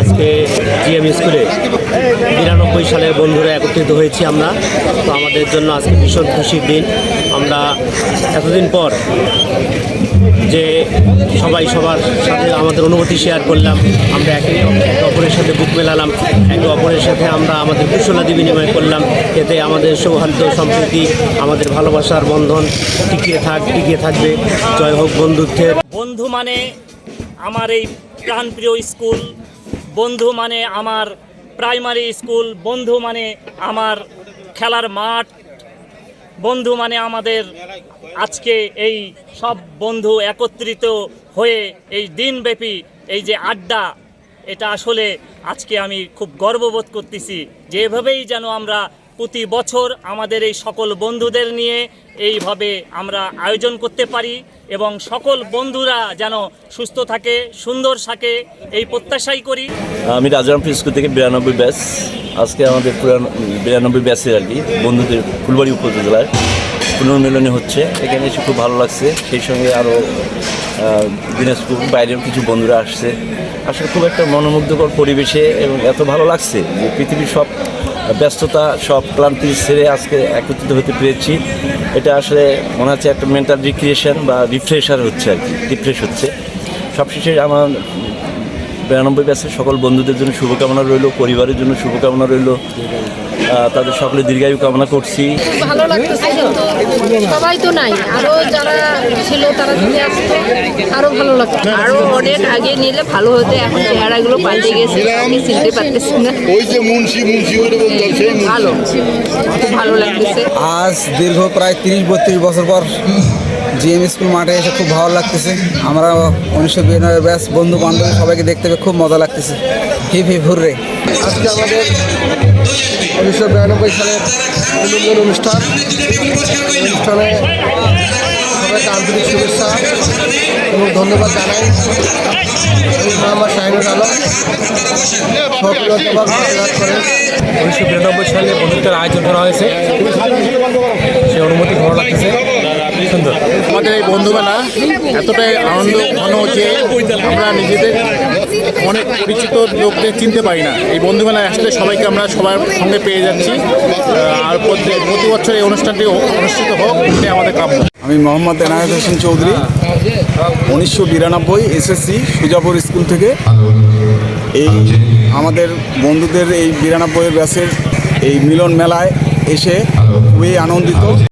আজকে জিএম স্কুলে বিরানব্বই সালের বন্ধুরা একত্রিত হয়েছি আমরা। তো আমাদের জন্য আজকে ভীষণ খুশির দিন। আমরা এতদিন পর যে সবাই সবার সাথে আমাদের অনুভূতি শেয়ার করলাম, আমরা একে একে অপরের সাথে বুক মেলালাম, একে অপরের সাথে আমরা আমাদের কুশলাদি বিনিময় করলাম। এতে আমাদের সৌহার্দ্য, সম্প্রীতি, আমাদের ভালোবাসার বন্ধন টিকিয়ে থাক টিকিয়ে থাকবে। জয় হোক বন্ধুত্বের। বন্ধু মানে আমার এই প্রাণপ্রিয় স্কুল বন্ধু মানে আমার প্রাইমারি স্কুল, বন্ধু মানে আমার খেলার মাঠ, বন্ধু মানে আমাদের আজকে এই সব বন্ধু একত্রিত হয়ে এই দিনব্যাপী এই যে আড্ডা, এটা আসলে আজকে আমি খুব গর্ববোধ করতেছি। যে এভাবেই যেন আমরা প্রতি বছর আমাদের এই সকল বন্ধুদের নিয়ে এইভাবে আমরা আয়োজন করতে পারি এবং সকল বন্ধুরা যেন সুস্থ থাকে, সুন্দর থাকে, এই প্রত্যাশাই করি। আমি রাজারামপুর স্কুল থেকে বিরানব্বই ব্যাচ। আজকে আমাদের পুরান বিরানব্বই ব্যাচের আর কি, বন্ধুদের ফুলবাড়ি উপজেলায় পুনর্মিলনী হচ্ছে। এখানে এসে খুব ভালো লাগছে। সেই সঙ্গে আরও দিনাজপুর বাইরেও কিছু বন্ধুরা আসছে। আসলে খুব একটা মনোমুগ্ধকর পরিবেশে এবং এত ভালো লাগছে যে পৃথিবীর সব ব্যস্ততা, সব ক্লান্তি ছেড়ে আজকে একত্রিত হতে পেরেছি। এটা আসলে মনে হচ্ছে একটা মেন্টাল রিক্রিয়েশন বা রিফ্রেশার হচ্ছে আর কি রিফ্রেশ হচ্ছে। সবশেষে আমার বিরানব্বই ব্যাচের সকল বন্ধুদের জন্য শুভকামনা রইল, পরিবারের জন্য শুভকামনা রইল। তাদের সকলে দীর্ঘায়ু কামনা করছি। ভালো লাগতেছে সবাই তো নাই। আরও যারা ছিল তারা যদি আসতো আরও ভালো লাগতো। আরও অনেক আগে নিলে ভালো হতো এখন চেহারাগুলো পাল্টে গেছে কাউকে চিনতে পারতেছি না। ওই যে মুন্সি মুন্সি। ভালো খুব ভালো লাগতেছে। আজ দীর্ঘ প্রায় তিরিশ বত্রিশ বছর পর জিএম স্কুল মাঠে এসে খুব ভালো লাগতেছে। আমরা উনিশশো বিরানব্বই ব্যাস বন্ধু বান্ধব সবাইকে দেখতে পেয়ে খুব মজা লাগতেছে। Hip hip hooray. আজকে আমাদের উনিশশো বিরানব্বই সালের অনুষ্ঠান। অনুষ্ঠানে সবাইকে আন্তরিক শুভেচ্ছা এবং ধন্যবাদ জানাই। আমার শাহিনুর আলম উনিশশো বিরানব্বই সালে বন্ধুত্বের আয়োজন করা হয়েছে। সে অনুমতি ভালো লাগতেছে সুন্দর। আমাদের এই বন্ধুমেলা এতটাই আনন্দ ঘন যে আমরা নিজেদের অনেক পরিচিত লোকদের চিনতে পারি না। এই বন্ধুমেলায় আসলে সবাইকে আমরা সবার সঙ্গে পেয়ে যাচ্ছি। আর প্রতি বছর এই অনুষ্ঠানটি অনুষ্ঠিত হোক, এটাই আমাদের কাম্য। আমি মোহাম্মদ এনায়েত হোসেন চৌধুরী, উনিশশো বিরানব্বই এসএসসি সুজাপুর স্কুল থেকে। এই আমাদের বন্ধুদের এই বিরানব্বই ব্যাচের এই মিলন মেলায় এসে খুবই আনন্দিত।